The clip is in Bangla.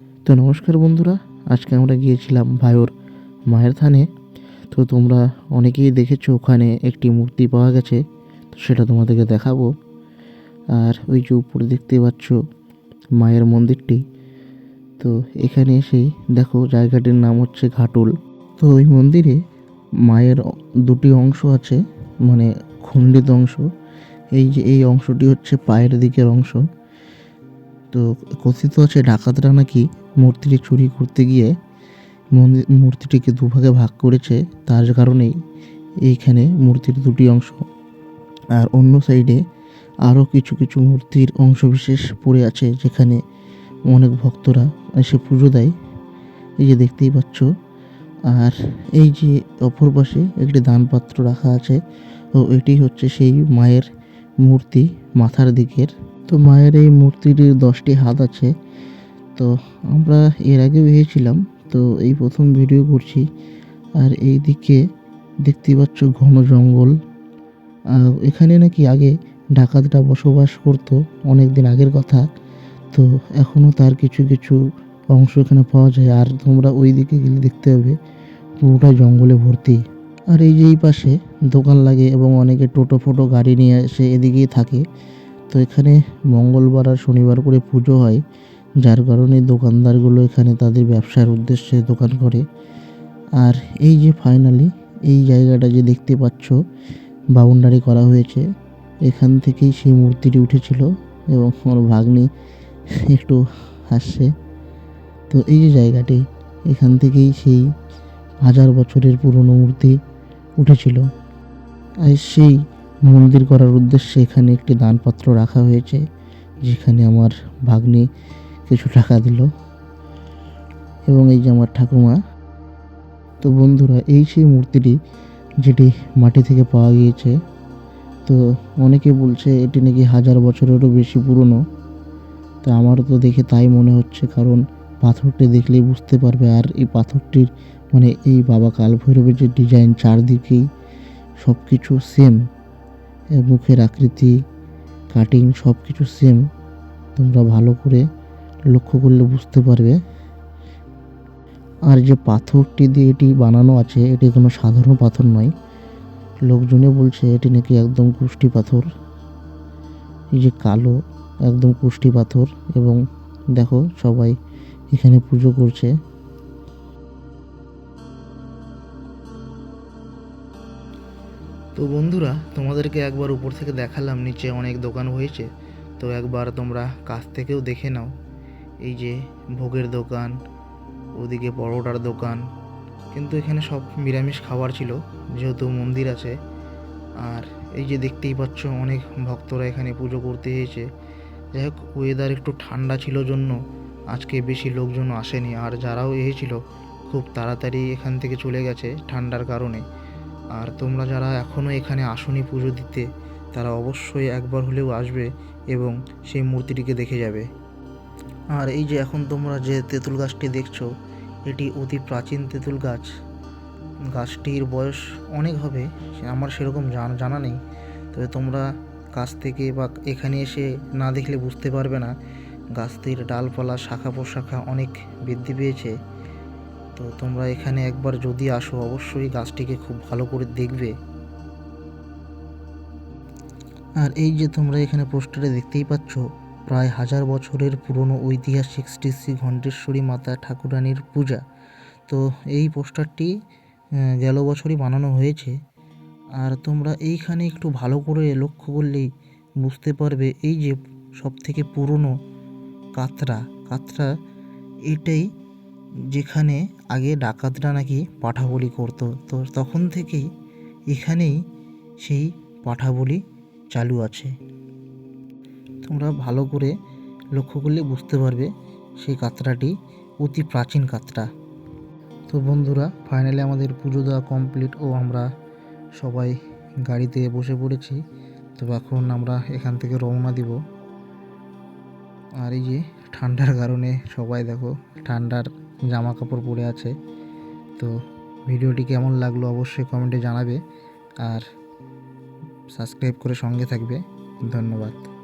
তো নমস্কার বন্ধুরা, আজকে আমরা গিয়েছিলাম ভাইওর মায়ের থানে। তো তোমরা অনেকেই দেখেছ ওখানে একটি মূর্তি পাওয়া গেছে, তো সেটা তোমাদেরকে দেখাবো। আর ওই যে উপরে দেখতে পাচ্ছ মায়ের মন্দিরটি, তো এখানে এসেই দেখো জায়গাটির নাম হচ্ছে ঘাটুল। তো ওই মন্দিরে মায়ের দুটি অংশ আছে মানে খণ্ডিত অংশ। এই যে এই অংশটি হচ্ছে পায়ের দিকের অংশ। তো কথিত আছে ডাকাতরা নাকি মূর্তিটি চুরি করতে গিয়ে মূর্তিটিকে দুভাগে ভাগ করেছে। তার কারণেই এইখানে মূর্তির দুটি অংশ। আর অন্য সাইডে আরও কিছু কিছু মূর্তির অংশবিশেষ পড়ে আছে যেখানে অনেক ভক্তরা এসে পুজো দেয়। এই যে দেখতেই পাচ্ছ। আর এই যে অপর পাশে একটি দানপাত্র রাখা আছে। ও এটি হচ্ছে সেই মায়ের মূর্তি মাথার দিকের। তো মায়ের এই মূর্তিটির দশটি হাত আছে। তো আমরা এর আগেও এসেছিলাম। তো এই প্রথম ভিডিও করছি। আর এই দিকে দেখতে পাচ্ছ ঘন জঙ্গল। আর এখানে নাকি আগে ডাকাতরা বসবাস করতো অনেক দিন আগের কথা। তো এখনও তার কিছু কিছু অংশ এখানে পাওয়া যায়। আর তোমরা ওই দিকে গেলে দেখতে পাবে পুরোটা জঙ্গলে ভর্তি। আর এই যে এই পাশে দোকান লাগে এবং অনেকে টোটো, ফোটো, গাড়ি নিয়ে এসে এদিকেই থাকে। তো এখানে মঙ্গলবার আর শনিবার করে পুজো হয়, যার কারণে দোকানদারগুলো এখানে তাদের ব্যবসার উদ্দেশ্যে দোকান করে। আর এই যে ফাইনালি এই জায়গাটা যে দেখতে পাচ্ছ বাউন্ডারি করা হয়েছে, এখান থেকেই সেই মূর্তিটি উঠেছিল এবং আমার ভাগ্নি একটু হাসছে। তো এই যে জায়গাটি, এখান থেকেই সেই হাজার বছরের পুরনো মূর্তি উঠেছিল। আর সেই মন্দির করার উদ্দেশ্যে এখানে একটি দানপত্র রাখা হয়েছে, যেখানে আমার ভাগ্নি কিছু টাকা দিল এবং এই যে আমার ঠাকুমা। তো বন্ধুরা, এই সেই মূর্তিটি যেটি মাটি থেকে পাওয়া গিয়েছে, তো অনেকে বলছে এটি নাকি হাজার বছরেরও বেশি পুরনো। তো আমারও তো দেখে তাই মনে হচ্ছে, কারণ পাথরটি দেখলেই বুঝতে পারবে আর এই পাথরটির মানে এই বাবা কাল ভৈরবের যে ডিজাইন চারদিকেই সব কিছু সেম মুখের আকৃতি কাটিং সব কিছু সেম তোমরা ভালো করে লক্ষ্য করলে বুঝতে পারবে। আর যে পাথরটি দিয়ে এটি বানানো আছে, এটি কোনো সাধারণ পাথর নয়। লোকজনে বলছে এটি নাকি একদম কুষ্টি পাথর। এই যে কালো, একদম কুষ্টি পাথর এবং দেখো সবাই এখানে পুজো করছে। তো বন্ধুরা, তোমাদেরকে একবার উপর থেকে দেখালাম, নিচে অনেক দোকান হয়েছে। তো একবার তোমরা কাছ থেকেও দেখে নাও। এই যে ভোগের দোকান, ওদিকে পরোটার দোকান। কিন্তু এখানে সব নিরামিষ খাবার ছিল, যেহেতু মন্দির আছে। আর এই যে দেখতেই পাচ্ছ, অনেক ভক্তরা এখানে পুজো করতে এসেছে। যাই হোক ওয়েদার একটু ঠান্ডা ছিল জন্য আজকে বেশি লোকজন আসেনি। আর যারাও এসেছিল, খুব তাড়াতাড়ি এখান থেকে চলে গেছে ঠান্ডার কারণে। আর তোমরা যারা এখনও এখানে আসনি পুজো দিতে, তারা অবশ্যই একবার হলেও আসবে এবং সেই মূর্তিটিকে দেখে যাবে। আর এই যে এখন তোমরা যে তেঁতুল গাছটি দেখছ, এটি অতি প্রাচীন তেঁতুল গাছ। গাছটির বয়স অনেক হবে আমার সেরকম জানা জানা নেই। তবে তোমরা কাছ থেকে বা এখানে এসে না দেখলে বুঝতে পারবে না, গাছটির ডালপালা, শাখা প্রশাখা অনেক বৃদ্ধি পেয়েছে। তো তোমরা এখানে একবার যদি আসো, অবশ্যই গাছটিকে খুব ভালো করে দেখবে। আর এই যে তোমরা এখানে পোস্টারে দেখতেই পাচ্ছ, প্রায় হাজার বছরের পুরনো ঐতিহাসিক শ্রী শ্রী ঘণ্টেশ্বরী মাতা ঠাকুরানীর পূজা। তো এই পোস্টারটি গেল বছরই বানানো হয়েছে। আর তোমরা এইখানে একটু ভালো করে লক্ষ্য করলেই বুঝতে পারবে, এই যে সব থেকে পুরনো কাতরা কাতরা এটাই যেখানে আগে ডাকাতরা নাকি পাঠা বলি করতো, তো তখন থেকেই এখানেই সেই পাঠাবলি চালু আছে। তোমরা ভালো করে লক্ষ্য করলে বুঝতে পারবে সেই কাতরাটি অতি প্রাচীন কাতরা। তো বন্ধুরা ফাইনালি আমাদের পুজো দেওয়া কমপ্লিট ও আমরা সবাই গাড়িতে বসে পড়েছি। তো এখন আমরা এখান থেকে রওনা দিব। আর এই যে ঠান্ডার কারণে সবাই দেখো ঠান্ডার জামা কাপড় পরে আছে। তো ভিডিওটি কেমন লাগল অবশ্যই কমেন্টে জানাবে। আর সাবস্ক্রাইব করে সঙ্গে থাকবে। ধন্যবাদ।